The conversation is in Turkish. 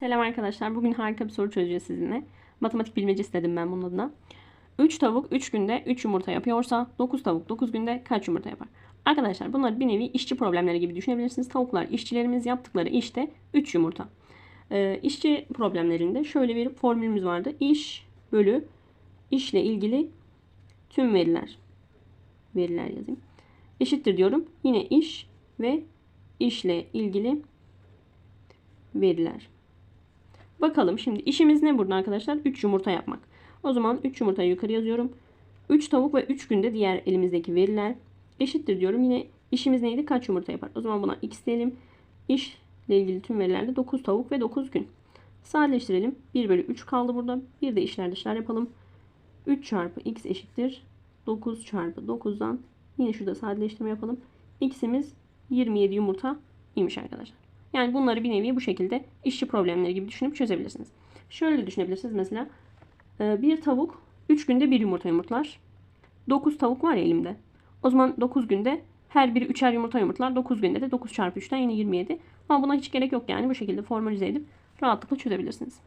Selam arkadaşlar. Bugün harika bir soru çözeceğiz sizinle. Matematik bilmece istedim ben bunun adına. 3 tavuk 3 günde 3 yumurta yapıyorsa 9 tavuk 9 günde kaç yumurta yapar? Arkadaşlar bunlar bir nevi işçi problemleri gibi düşünebilirsiniz. Tavuklar işçilerimiz yaptıkları işte 3 yumurta. Ee, işçi problemlerinde şöyle bir formülümüz vardı. İş bölü işle ilgili tüm veriler. Veriler yazayım. Eşittir diyorum. Yine iş ve işle ilgili veriler. Bakalım şimdi işimiz ne burada arkadaşlar? 3 yumurta yapmak. O zaman 3 yumurtayı yukarı yazıyorum. 3 tavuk ve 3 günde diğer elimizdeki veriler eşittir diyorum. Yine işimiz neydi? Kaç yumurta yapar? O zaman buna x diyelim. İşle ilgili tüm verilerde 9 tavuk ve 9 gün. Sadeleştirelim. 1 bölü 3 kaldı burada. Bir de işler dışlar yapalım. 3 çarpı x eşittir. 9 çarpı 9'dan yine şurada sadeleştirme yapalım. x'imiz 27 yumurta imiş arkadaşlar. Yani bunları bir nevi bu şekilde işçi problemleri gibi düşünüp çözebilirsiniz. Şöyle düşünebilirsiniz mesela e, bir tavuk 3 günde bir yumurta yumurtlar. 9 tavuk var ya elimde. O zaman 9 günde her biri 3'er yumurta yumurtlar. 9 günde de 9 çarpı 3'ten yine 27. Ama buna hiç gerek yok yani bu şekilde formalize edip rahatlıkla çözebilirsiniz.